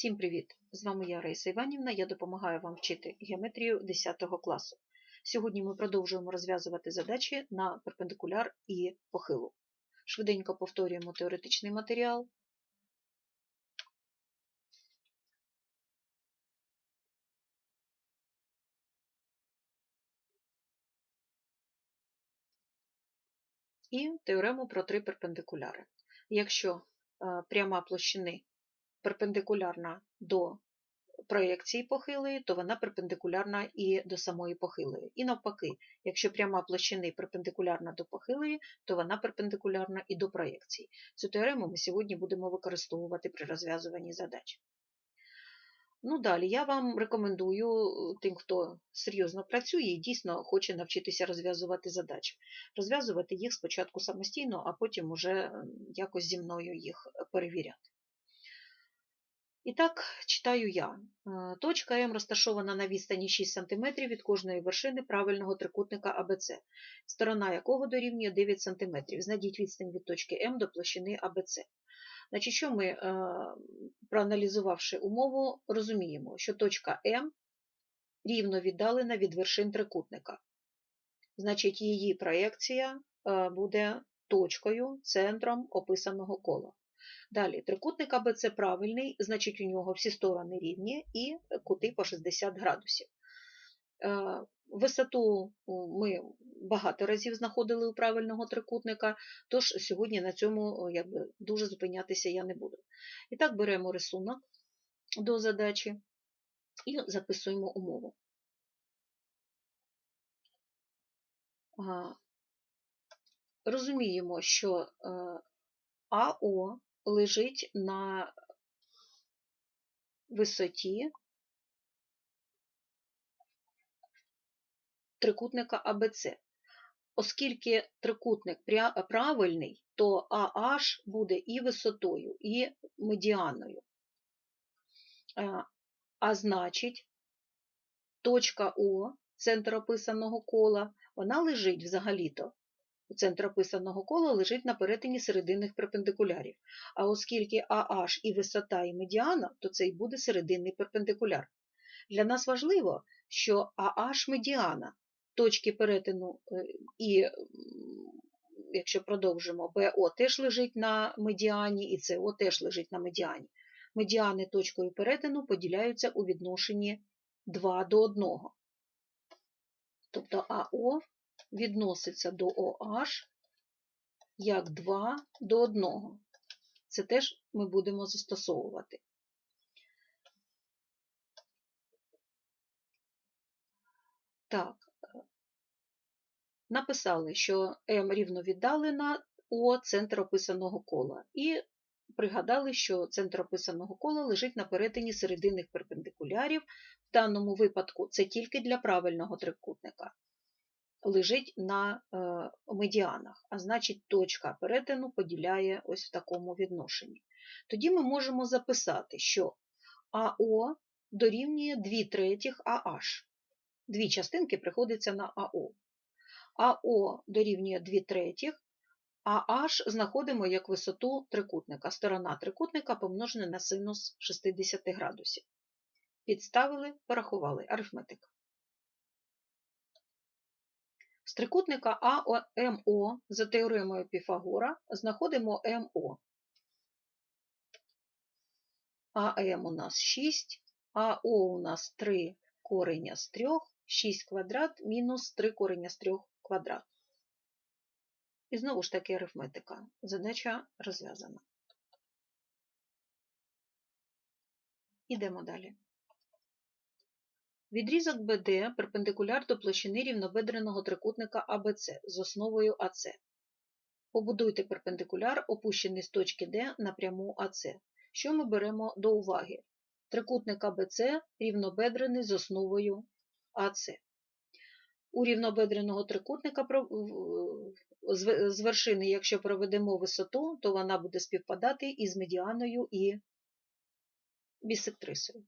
Всім привіт! З вами я Раїса Іванівна, я допомагаю вам вчити геометрію 10 класу. Сьогодні ми продовжуємо розв'язувати задачі на перпендикуляр і похилу. Швиденько повторюємо теоретичний матеріал. І теорему про три перпендикуляри. Якщо е, пряма площини перпендикулярна до проєкції похилої, то вона перпендикулярна і до самої похилої. І навпаки, якщо пряма площини перпендикулярна до похилої, то вона перпендикулярна і до проєкції. Цю теорему ми сьогодні будемо використовувати при розв'язуванні задач. Ну, далі я вам рекомендую тим, хто серйозно працює і дійсно хоче навчитися розв'язувати задачі. Розв'язувати їх спочатку самостійно, а потім уже якось зі мною їх перевіряти. І так, читаю я. Точка М розташована на відстані 6 см від кожної вершини правильного трикутника АБЦ, сторона якого дорівнює 9 см. Знайдіть відстань від точки М до площини АБЦ. Значить, що ми, проаналізувавши умову, розуміємо, що точка М рівно віддалена від вершин трикутника. Значить, її проекція буде точкою, центром описаного кола. Далі, трикутник АБЦ правильний, значить, у нього всі сторони рівні і кути по 60 градусів. Висоту ми багато разів знаходили у правильного трикутника, тож сьогодні на цьому якби, дуже зупинятися я не буду. І так, беремо рисунок до задачі і записуємо умову. Розуміємо, що АО лежить на висоті трикутника АБЦ. Оскільки трикутник правильний, то АH буде і висотою, і медіаною. А значить, точка О, центр описаного кола, вона лежить взагалі-то центр описаного кола лежить на перетині серединних перпендикулярів. А оскільки AH і висота, і медіана, то це і буде серединний перпендикуляр. Для нас важливо, що AH медіана точки перетину е, і, якщо продовжимо, БО теж лежить на медіані, і СО теж лежить на медіані. Медіани точкою перетину поділяються у відношенні 2 до 1. Тобто АО відноситься до OH як 2 до 1. Це теж ми будемо застосовувати. Так, написали, що М рівно віддалена О центр описаного кола. І пригадали, що центр описаного кола лежить на перетині серединних перпендикулярів. В даному випадку це тільки для правильного трикутника лежить на е, медіанах, а значить, точка перетину поділяє ось в такому відношенні. Тоді ми можемо записати, що АО дорівнює 2 третіх АH. Дві частинки приходиться на АО. АО дорівнює 2 третіх, а H знаходимо як висоту трикутника. Сторона трикутника помножена на синус 60 градусів. Підставили, порахували арифметика. З трикутника АМО за теоремою Піфагора знаходимо МО. АМ у нас 6, АО у нас 3 кореня з 3, 6 квадрат мінус 3 кореня з 3 квадрат. І знову ж таки арифметика. Задача розв'язана. Ідемо далі. Відрізок БД перпендикуляр до площини рівнобедреного трикутника АБЦ з основою АЦ. Побудуйте перпендикуляр, опущений з точки Д на пряму АЦ. Що ми беремо до уваги? Трикутник АБЦ рівнобедрений з основою АЦ. У рівнобедреного трикутника з вершини, якщо проведемо висоту, то вона буде співпадати із медіаною і бісектрисою.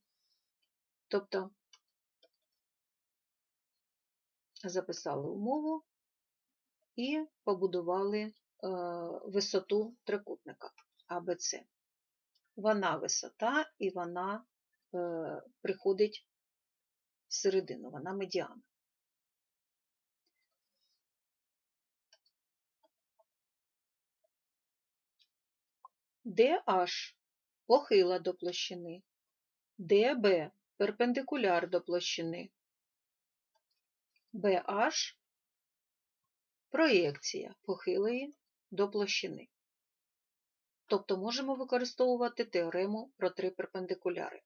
Тобто записали умову і побудували е, висоту трикутника АБЦ. вона висота і вона е, приходить всередину, вона медіана. DH похила до площини, DB перпендикуляр до площини, BH проєкція похилої до площини. Тобто можемо використовувати теорему про три перпендикуляри.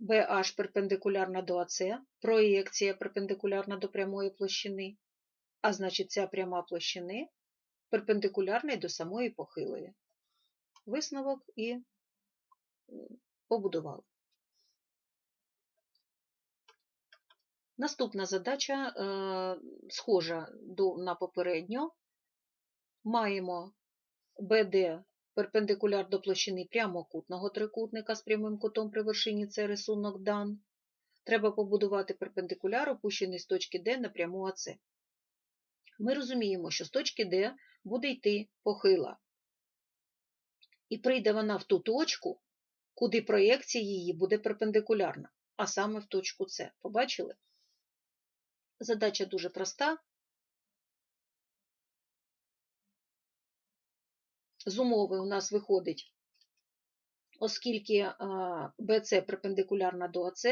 BH перпендикулярна до АС, проєкція перпендикулярна до прямої площини, а значить ця пряма площини перпендикулярний до самої похилої. Висновок і побудували. Наступна задача е, схожа на попередню. Маємо BD перпендикуляр до площини прямокутного трикутника з прямим кутом при вершині це рисунок дан. Треба побудувати перпендикуляр, опущений з точки D на пряму АЦ. Ми розуміємо, що з точки D буде йти похила. І прийде вона в ту точку, куди проєкція її буде перпендикулярна, а саме в точку С. Побачили? Задача дуже проста. З умови у нас виходить, оскільки BC перпендикулярна до АЦ,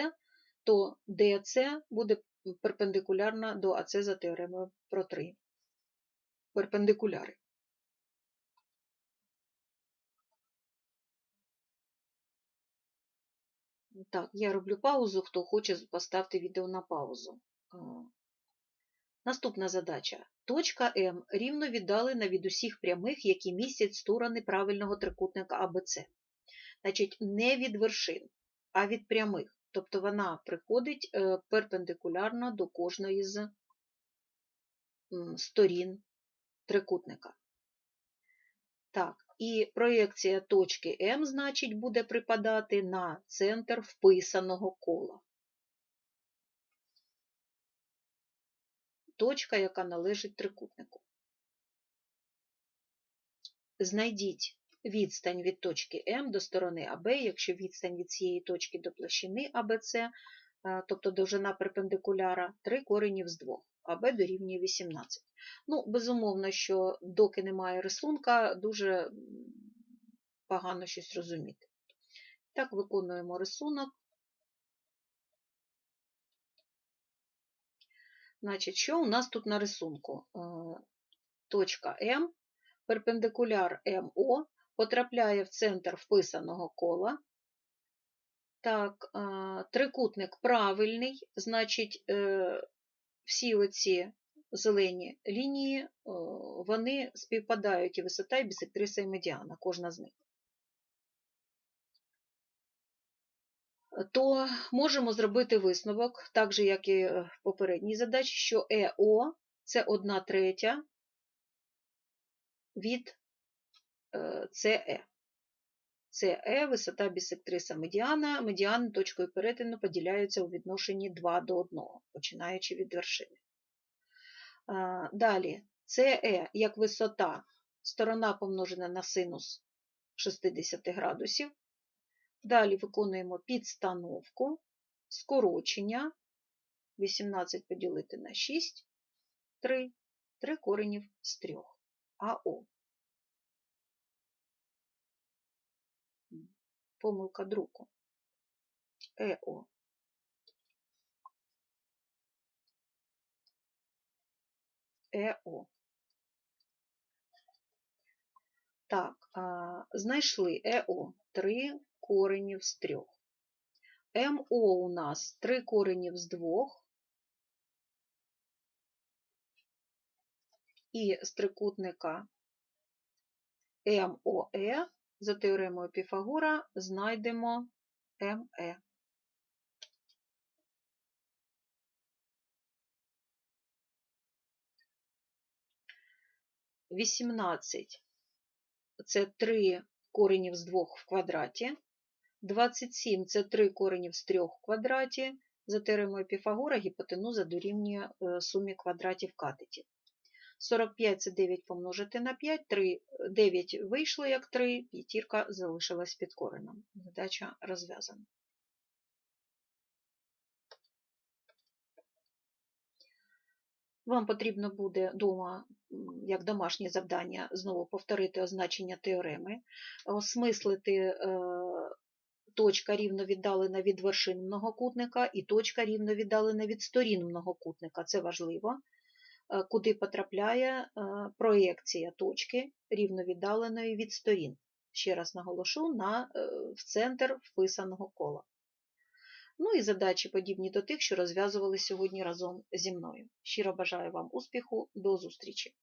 то DC буде перпендикулярна до АЦ за теоремою про 3 перпендикуляри. Так, я роблю паузу, хто хоче, поставте відео на паузу. Наступна задача. Точка М рівно віддалена від усіх прямих, які містять сторони правильного трикутника АБЦ. Значить, не від вершин, а від прямих. Тобто вона приходить е, перпендикулярно до кожної з сторін трикутника. Так, і проєкція точки М, значить, буде припадати на центр вписаного кола. Точка, яка належить трикутнику. Знайдіть відстань від точки М до сторони АБ, якщо відстань від цієї точки до площини АБЦ, е, тобто довжина перпендикуляра, 3 коренів з 2, АБ дорівнює 18. Ну, безумовно, що доки немає рисунка, дуже погано щось розуміти. Так, виконуємо рисунок. Значить, що у нас тут на рисунку? Е, точка М, перпендикуляр МО потрапляє в центр вписаного кола. Так, е, трикутник правильний, значить, е, всі оці зелені лінії, вони співпадають і висота, і бісектриса, і медіана, кожна з них. То можемо зробити висновок, так же, як і в попередній задачі, що ЕО це 1 третя від СЕ. СЕ висота бісектриса медіана, медіани точкою перетину поділяються у відношенні 2 до 1, починаючи від вершини. Далі, CE як висота, сторона помножена на синус 60 градусів. Далі виконуємо підстановку, скорочення. 18 поділити на 6, 3, 3 коренів з 3. АО. Помилка друку. ЕО. ЕО. Так, знайшли ЕО 3 коренів з 3. МО у нас 3 коренів з 2. І з трикутника МОЕ за теоремою Піфагора знайдемо МЕ. 18 це 3 коренів з 2 в квадраті. 27 це 3 коренів з 3 в квадраті. За теоремою Піфагора гіпотенуза дорівнює е, сумі квадратів катетів. 45 це 9 помножити на 5, 3, 9 вийшло як 3, п'ятірка залишилась під коренем. Задача розв'язана. Вам потрібно буде вдома, як домашнє завдання, знову повторити означення теореми, осмислити е, точка рівно віддалена від вершин многокутника і точка рівно віддалена від сторін многокутника. Це важливо, е, куди потрапляє е, проєкція точки рівно віддаленої від сторін. Ще раз наголошу на, в центр вписаного кола. Ну і задачі подібні до тих, що розв'язували сьогодні разом зі мною. Щиро бажаю вам успіху, до зустрічі!